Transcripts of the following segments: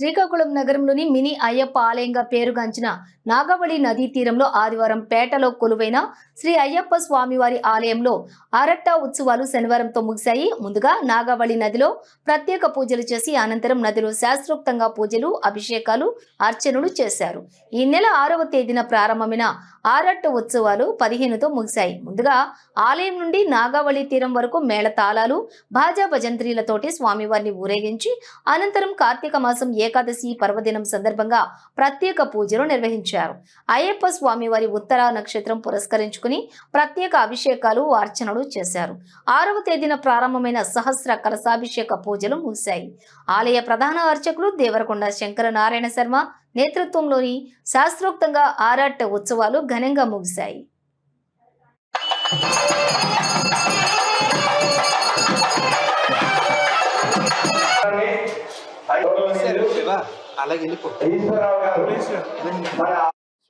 శ్రీకాకుళం నగరంలోని మినీ అయ్యప్ప ఆలయంగా పేరుగాంచిన నాగవళి నదీ తీరంలో ఆదివారం పేటలో కొలువైన శ్రీ అయ్యప్ప స్వామివారి ఆలయంలో అరట్ట ఉత్సవాలు శనివారంతో ముగిశాయి. ముందుగా నాగవళి నదిలో ప్రత్యేక పూజలు చేసి అనంతరం నదిలో శాస్త్రోక్తంగా పూజలు అభిషేకాలు అర్చనలు చేశారు. ఈ నెల ఆరవ తేదీన ప్రారంభమైన ఆరట్ట ఉత్సవాలు పదిహేనుతో ముగిశాయి. ముందుగా ఆలయం నుండి నాగావళి తీరం వరకు మేళతాళాలు భాజా భజంత్రీలతోటి స్వామివారిని ఊరేగించి అనంతరం కార్తీక మాసం ఏకాదశి పర్వదినం సందర్భంగా ప్రత్యేక పూజలు నిర్వహించారు. అయ్యప్ప స్వామివారి ఉత్తర నక్షత్రం పురస్కరించుకుని ప్రత్యేక అభిషేకాలు అర్చనలు చేశారు. ఆరవ తేదీన ప్రారంభమైన సహస్ర కలశాభిషేక పూజలు ముగిశాయి. ఆలయ ప్రధాన అర్చకులు దేవరకొండ శంకర నారాయణ శర్మ నేతృత్వంలోని శాస్త్రోక్తంగా ఆరాట ఉత్సవాలు ఘనంగా ముగిశాయి. అలాగే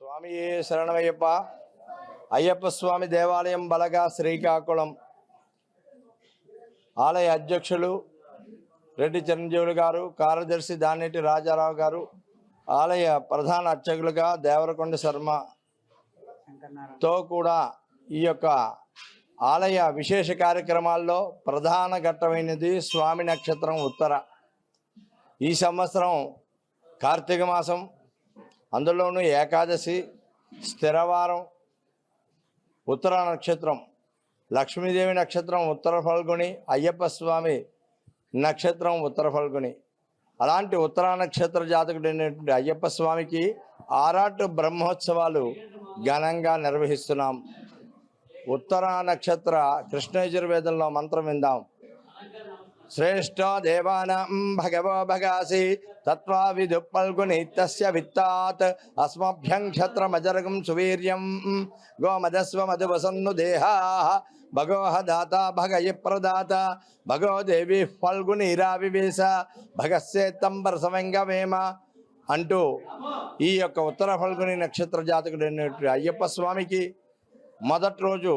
స్వామి శరణమయ్యప్ప. అయ్యప్ప స్వామి దేవాలయం బలగా శ్రీకాకుళం. ఆలయ అధ్యక్షులు రెడ్డి చిరంజీవులు గారు కార్యదర్శి దానేటి రాజారావు గారు ఆలయ ప్రధాన అర్చకులుగా దేవరకొండ శర్మతో కూడా ఈ యొక్క ఆలయ విశేష కార్యక్రమాల్లో ప్రధాన ఘట్టమైనది స్వామి నక్షత్రం ఉత్తర. ఈ సంవత్సరం కార్తీక మాసం అందులోనూ ఏకాదశి స్థిరవారం ఉత్తర నక్షత్రం లక్ష్మీదేవి నక్షత్రం ఉత్తర ఫల్గుని అయ్యప్ప స్వామి నక్షత్రం ఉత్తర ఫల్గుని. అలాంటి ఉత్తర నక్షత్ర జాతకుడైనటువంటి అయ్యప్ప స్వామికి ఆరాటు బ్రహ్మోత్సవాలు ఘనంగా నిర్వహిస్తున్నాం. ఉత్తర నక్షత్ర కృష్ణ యజుర్వేదంలో మంత్రం విందాం. శ్రేష్ఠ దేవానాం భగవో భగాసి తత్వా విదు పల్గుని తస్య విత్తాత్ అస్మభ్యం క్షత్రమజరగం సువీర్యం గోమదస్వ మధువసన్ను దేహా భగోహ దాత భగయ ప్రదాత భగో దేవి ఫల్గుని రావివేశ భగస్యేత్తంబర సమంగమేమ అంటూ ఈ యొక్క ఉత్తర ఫల్గుని నక్షత్ర జాతకుడైనటువంటి అయ్యప్ప స్వామికి మొదటి రోజు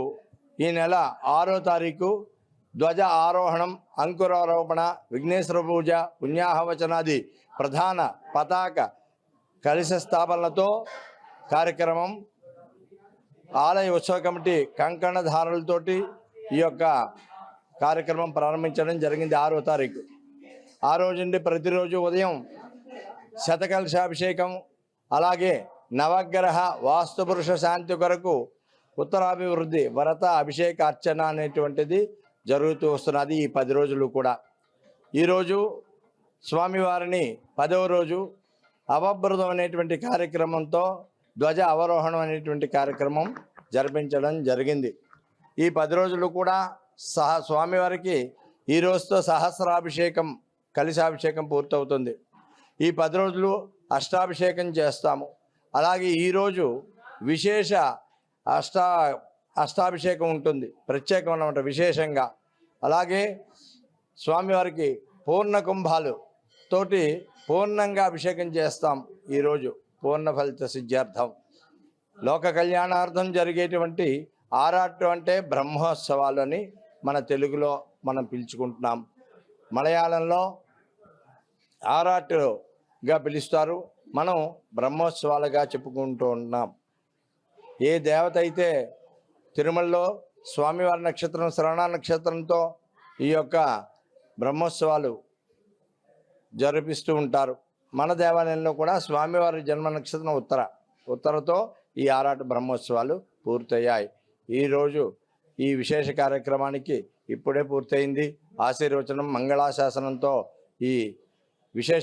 ఈ నెల ఆరో తారీఖు ధ్వజ ఆరోహణం అంకురారోపణ విఘ్నేశ్వర పూజ పుణ్యాహవచనాది ప్రధాన పతాక కలిశ స్థాపనలతో కార్యక్రమం ఆలయ ఉత్సవ కమిటీ కంకణధారలతోటి ఈ యొక్క కార్యక్రమం ప్రారంభించడం జరిగింది ఆరో తారీఖు. ఆ రోజు నుండి ప్రతిరోజు ఉదయం శతకలశాభిషేకం అలాగే నవగ్రహ వాస్తుపురుష శాంతి కొరకు ఉత్తరాభివృద్ధి వరత అభిషేక అర్చన అనేటువంటిది జరుగుతూ వస్తున్నది ఈ పది రోజులు కూడా. ఈరోజు స్వామివారిని పదవ రోజు అవభృతం అనేటువంటి కార్యక్రమంతో ధ్వజ అవరోహణం అనేటువంటి కార్యక్రమం జరిపించడం జరిగింది. ఈ పది రోజులు కూడా సహ స్వామివారికి ఈ రోజుతో సహస్రాభిషేకం కలిశాభిషేకం పూర్తవుతుంది. ఈ పది రోజులు అష్టాభిషేకం చేస్తాము. అలాగే ఈరోజు విశేష అష్టా అష్టాభిషేకం ఉంటుంది. ప్రత్యేకం అన్నమాట విశేషంగా. అలాగే స్వామివారికి పూర్ణ కుంభాలు తోటి పూర్ణంగా అభిషేకం చేస్తాం ఈరోజు పూర్ణ ఫలిత సిద్ధార్థం లోక కళ్యాణార్థం జరిగేటువంటి ఆరాట్టు అంటే బ్రహ్మోత్సవాలు అని మన తెలుగులో మనం పిలుచుకుంటున్నాం. మలయాళంలో ఆరాటుగా పిలుస్తారు. మనం బ్రహ్మోత్సవాలుగా చెప్పుకుంటూ ఉన్నాం. ఏ దేవత అయితే తిరుమలలో స్వామివారి నక్షత్రం శ్రవణ నక్షత్రంతో ఈ యొక్క బ్రహ్మోత్సవాలు జరిపిస్తూ ఉంటారు. మన దేవాలయంలో కూడా స్వామివారి జన్మ నక్షత్రం ఉత్తర ఉత్తరతో ఈ ఆరాట బ్రహ్మోత్సవాలు పూర్తయ్యాయి. ఈరోజు ఈ విశేష కార్యక్రమానికి ఇప్పుడే పూర్తయింది. ఆశీర్వచనం మంగళాశాసనంతో ఈ విశేష